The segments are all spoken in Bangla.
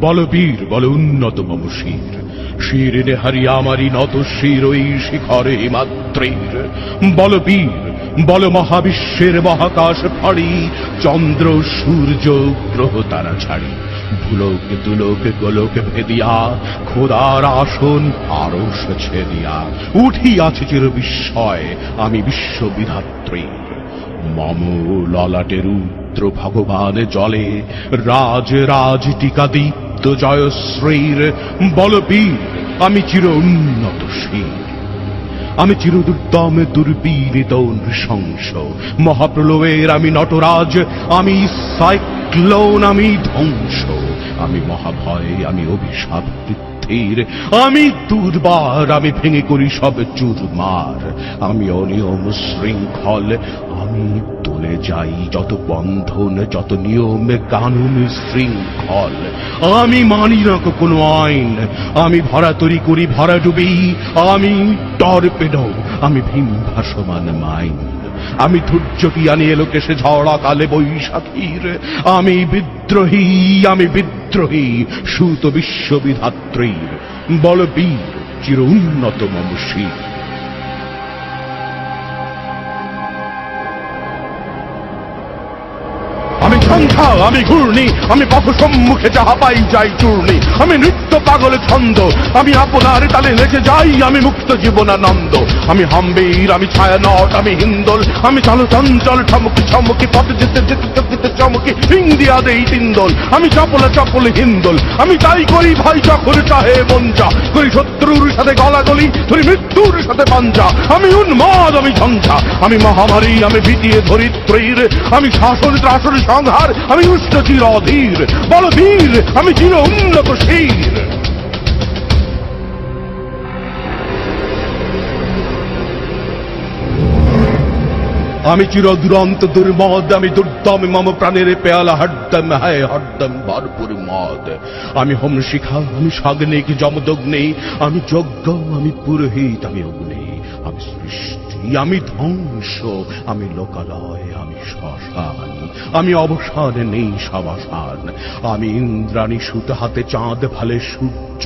বল বীর বল উন্নত মম শির শিরে হারিয়া আমারি নত শির ওই শিখরে মাত্রের বল বীর বল মহাবিশ্বের মহাকাশ ফাড়ি, চন্দ্র, সূর্য, গ্রহ তারা ছাড়ি। ভুলোক, দুলোক, গোলক ভেদিয়া, খোদার আসন আরস ছেদিয়া। উঠিয়াছে চির বিস্ময়, আমি বিশ্ববিধাত্রীর মম ললাটের রুদ্র ভগবান জলে, রাজ রাজ টিকা দীপ্ত জয়শ্রীর বলবীর, আমি চির উন্নত শীর। আমি চির দুর্দম দুর্বীরিত নৃশংস, মহাপ্রলয়ের আমি নটরাজ, আমি সাইক্লোন, আমি ধ্বংস, আমি মহাভয়, আমি অভিশাপ পৃথিবীর আমি দুর্বার, আমি ভেঙে করি সব চুরমার, আমি অনিয়ম শৃঙ্খল আমি তোলে যাই যত বন্ধন, যত নিয়ম, কানুন, শৃঙ্খল। আমি মানি না কোনো আইন। আমি ভরা তরি করি ভরা ডুবি আমি টর্পেডো আমি ভীম ভাসমান মাইন। আমি ধৈর্যটি আনি এলো কেসে ঝড়া কালে বৈশাখীর। আমি বিদ্রোহী আমি বিদ্রোহী, সুত বিশ্ববিধাত্রীর বলবীর চির উন্নত মম শির আমি ঘূর্ণি, আমি পথ সম্মুখে যাহা পাই যাই চূর্ণি। আমি নৃত্য পাগল ছন্দ, আমি আপনার তালে নেচে যাই, আমি মুক্ত জীবনানন্দ। আমি হাম্বীর, আমি ছায়া নট আমি হিন্দোল, আমি চালু চঞ্চল, ঠমকি ছমকি পথ যেতে যেতে চকিতে চমকি, ইন্দিয়া দেই তিন্দোল। আমি চপলে চপল হিন্দোল, আমি তাই করি ভাই যখন চাহে মঞ্চা। করি শত্রুর সাথে গলাগলি ধরি মৃত্যুর সাথে পাঞ্জা। আমি উন্মাদ, আমি ঝঞ্ঝা। আমি মহামারী, আমি ভীতিয়ে ধরিত্রীর। আমি শাসন ত্রাসন সংহার আমি উষ্ণ চির অধীর। বলবীর আমি চির উন্নত শীর। আমি চির দুরন্ত দুর্মদ, আমি দুর্দম, মম প্রাণের পেয়ালা, হরদম, হায় হরদম, ভরপুর মদ। আমি হোম শিখা, আমি সাগ্নিক, যমদগ্নি, আমি যজ্ঞ, আমি পুরোহিত, আমি অগ্নি। আমি সৃষ্টি, আমি ধ্বংস, আমি লোকালয়, আমি শ্মশান, আমি অবসান, নেই সবাসান। আমি ইন্দ্রাণী সুত হাতে চাঁদ ভালে সূর্য,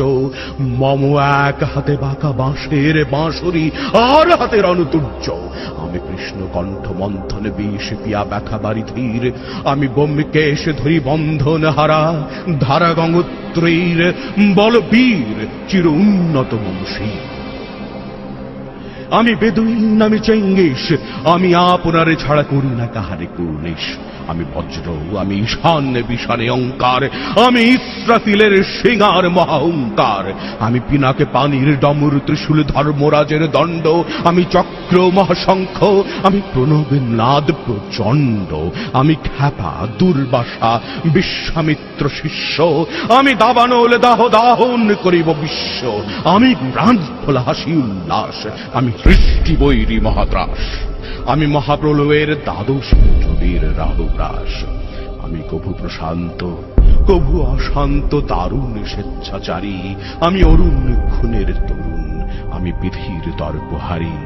মম এক হাতে বাঁকা বাঁশের বাঁশরি, আর হাতে রণতুর্য। আমি কৃষ্ণ কণ্ঠ মন্থন বিষ পিয়া ব্যাখা বাড়ি ধীর। আমি ব্যোমকেশ ধরি বন্ধন হারা ধারা গঙ্গোত্রীর বলবীর, চির উন্নত মমশীর আমি বেদুইন আমি চেঙ্গিস। আমি আপনারে ছাড়া করি না কাহারে কুর্নিশ আমি বজ্র, আমি ঈশান বিষানে অঙ্কার আমি ইস্রাফিলের সিঙার মহাহংকার। আমি পিনাকে পানির ডমর, ত্রিশূল ধর্মরাজের দণ্ড, আমি চক্র মহাশঙ্খ, আমি প্রণব নাদ প্রচণ্ড, আমি খ্যাপা দুর্বাসা বিশ্বামিত্র শিষ্য, আমি দাবানল দাহ দাহন করিব বিশ্ব, আমি প্রাণ খোলা হাসি উল্লাস, আমি সৃষ্টি বৈরী মহাত্রাস আমি মহাপ্রলয়ের দ্বাদশ যুগের রাহুগ্রাস। আমি কভু প্রশান্ত, কভু অশান্ত দারুণ স্বেচ্ছাচারী। আমি অরুণ খুনের তরুণ, আমি বিধির তর্কহারী।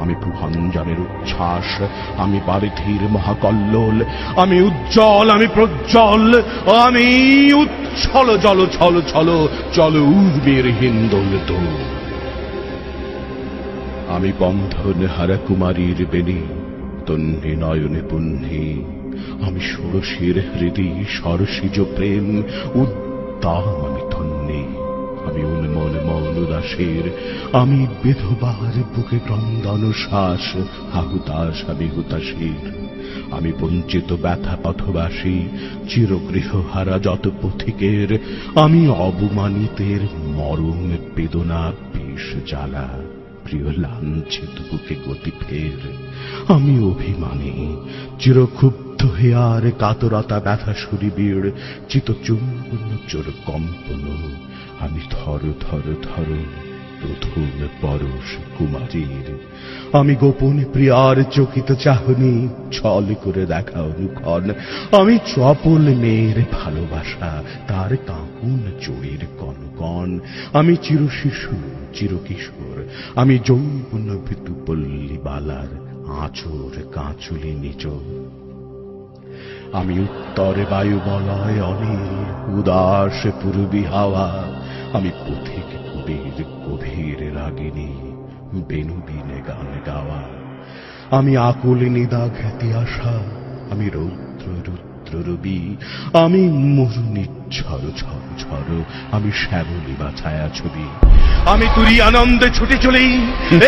আমি প্রভঞ্জনের উচ্ছ্বাস, আমি বারিধির মহাকল্লোল। আমি উজ্জ্বল, আমি প্রজ্জ্বল, আমি উচ্ছল, জল ছল ছল, চল উর্বের হিন্দোল দোল। আমি বন্ধন হারা কুমারীর বেনি তন্নি নয়নে পুণ্যি। আমি ষোড়শীর হৃদি সরসিজ প্রেম উদ্দাম আমি ধন্যি। আমি উন্মন মন উদাসের আমি বিধবার বুকে ক্রন্দন শ্বাস হাহুতাস আমি হুতাশীর আমি বঞ্চিত ব্যথা পথবাসী চিরগৃহ হারা যত পথিকের, আমি অবমানিতের মরম বেদনা বিষ জ্বালা। প্রিয় লাঞ্ছিত বুকে গতি ফের। আমি অভিমানী, চিরক্ষুব্ধ হে আর কাতরতা ব্যথা সুরিবীর চিত চুম্বন চোর কম্পন। আমি থর থর থর প্রথম পরশ কুমারীর। আমি গোপন প্রিয়ার চকিত চাহনি, ছল করে দেখা অনুক্ষণ। আমি চপল মেয়ের ভালোবাসা, তার কাঁকুন চোরের কনকন। আমি চির শিশু চির আমি যৌবন ভিতু পল্লী বালার আঁচর কাঁচুলি নিচ আমি উত্তরে বায়ু বলয় অনিল, উদাস পূর্বী হাওয়া। আমি পথিক কবির গভীর রাগিনী, বেনুবিনে গান গাওয়া। আমি আকুল নিদা খ্যাতি আশা। আমি রৌদ্র রুদ্র রবি আমি মরুনি ঝড় ঝড় ঝড় আমি শ্যামলি বা ছায়া ছবি। আমি তুরি আনন্দে ছুটে চলি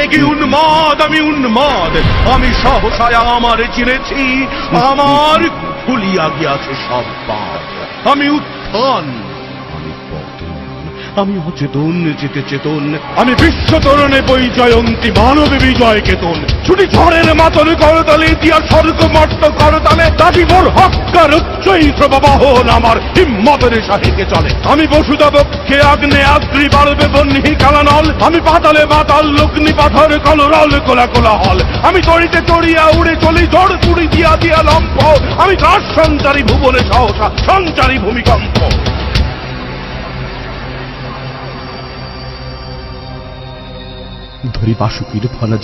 এগি উন্মাদ আমি উন্মাদ আমি সহসায় আমার চিনেছি আমার খুলিয়া গিয়াছে সব পাপ। আমি উত্থান। আমি অচেতন যেতে চেতন। আমি বিশ্ব তরণে বই জয়ন্তী, মানব বিজয় কেতন। ছুটি ঝড়ের মাতন করতালে দিয়া স্বর্গ মর্ত করতালে। দাবি মোর হক্কার উচ্চৈত্র বাহন আমার হিম্মতের সাহিকে চলে। আমি বসুদা বক্ষে আগ্নে আগ্রি বাড়বে বন্যি কালানল। আমি পাতালে পাতাল লোকনি পাথর, কলরল, কোলা কোলা হল আমি তড়িতে চড়িয়া উড়ে চলি জড় চুড়ি দিয়া দিয়া লম্প আমি কার সঞ্চারী ভুবনে সহসা, সঞ্চারী ভূমিকম্প। ধরি বাসুকির ফলা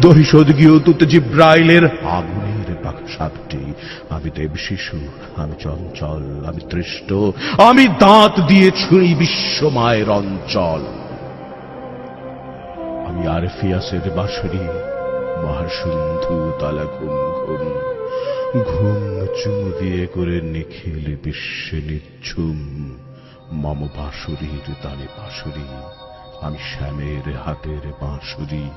ধরি সদগীয় তুত জিব্রাইলের আগুনের বাকসাপটি। আমি দেব শিশু, আমি চঞ্চল, আমি তৃষ্ট, আমি দাঁত দিয়ে ছুঁই বিশ্বমায়ের অঞ্চল। আমি আরফিয়াসের বাঁশরি, মহাসিন্ধু তালা ঘুম ঘুম ঘুম চুমু দিয়ে করে নিখিল বিশ্বে নিচ্ছুম, মম বাঁশুরির তালে বাঁশুরি। আমি শ্যামের হাতের বাঁশুরি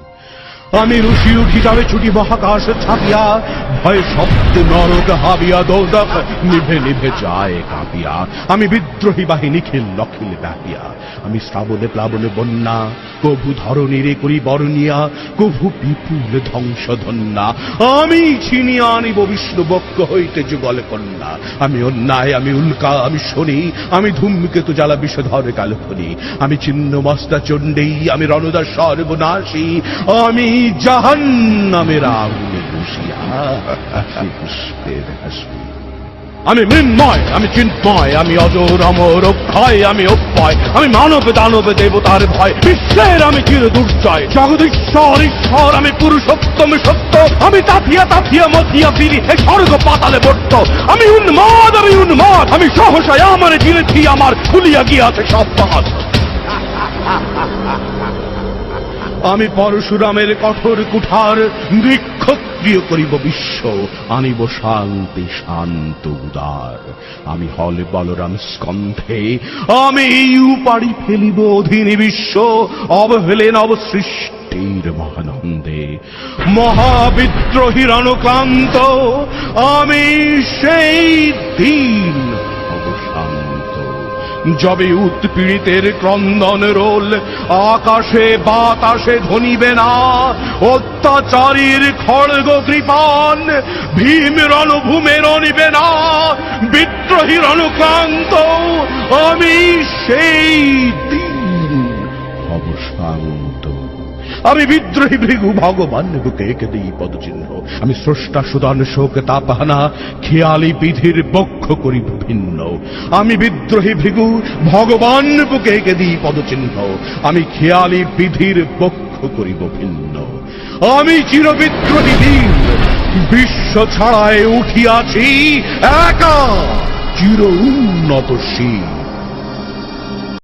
আমি উঠি যাবে ছুটি মহাকাশ ছাপিয়া। ভয় শব্দ, নরক, হাবিয়া দৌদক নিভে নিভে যায় কাঁপিয়া। আমি বিদ্রোহী বাহিনী খিল নখিল ব্যাপিয়া। আমি শ্রাবণে প্লাবনে বন্যা, কভু ধরণীরে করি বরণিয়া, কভু বিপুল ধ্বংস ধন্যা আমি ছিনিয়া আনিব বিষ্ণু বক্ষ হইতে যুগল কন্যা। আমি অন্যায়, আমি উল্কা, আমি শনি, আমি ধূমকেতু জ্বালা বিষধর কালখনি আমি চিহ্ন মস্তা চণ্ডী আমি রণদা সর্বনাশী, আমি জাহান নামের আগুনে আমি মৃন্ময়, আমি চিন্ময়, আমি অজর অমর অক্ষয়, আমি অক্ষয়, আমি মানব দানব দেবতার ভয়, বিশ্বের আমি চির দুর্জয় জগদীশ্বর ঈশ্বর আমি পুরুষোত্তম সত্য, আমি তাপিয়া তাপিয়া মতিয়া ফিরি হে স্বর্গ পাতালে বর্ত, আমি উন্মাদ আমি উন্মাদ, আমি সহসায় আমার চিনেছি আমার খুলিয়া গিয়াছে সব পাত আমি পরশুরামের কঠোর কুঠার নৃক্ষত্রিয় করিব বিশ্ব। আনিব শান্তি, শান্ত, উদার। আমি হলে বলরাম স্কন্ধে। আমি উপাড়ি ফেলিব অধীনী বিশ্ব। অবহেলে নব সৃষ্টির মহানন্দে। মহাবিদ্রোহীর অনুক্লান্ত আমি সেই দিন যবে উৎপীড়িতের ক্রন্দন রোল, আকাশে বাতাসে ধনিবে না, অত্যাচারীর খড়গ কৃপান, ভীম রণভূমে রণিবে না, বিদ্রোহী রণক্রান্ত, আমি সেই দিন অবসান্ত আমি বিদ্রোহী ভৃগু, ভগবান বুকে এঁকে দিই পদচিহ্ন। আমি স্রষ্টা, সুদান, শোক, তাপহানা, খেয়ালি বিধির বক্ষ করি ভিন্ন। আমি বিদ্রোহী ভৃগু, ভগবান বুকে এঁকে দিই পদচিহ্ন। আমি খেয়ালি বিধির বক্ষ করিব ভিন্ন। আমি চির বিদ্রোহী দিন বিশ্ব ছাড়ায় উঠিয়াছি একা, চির উন্নত শীল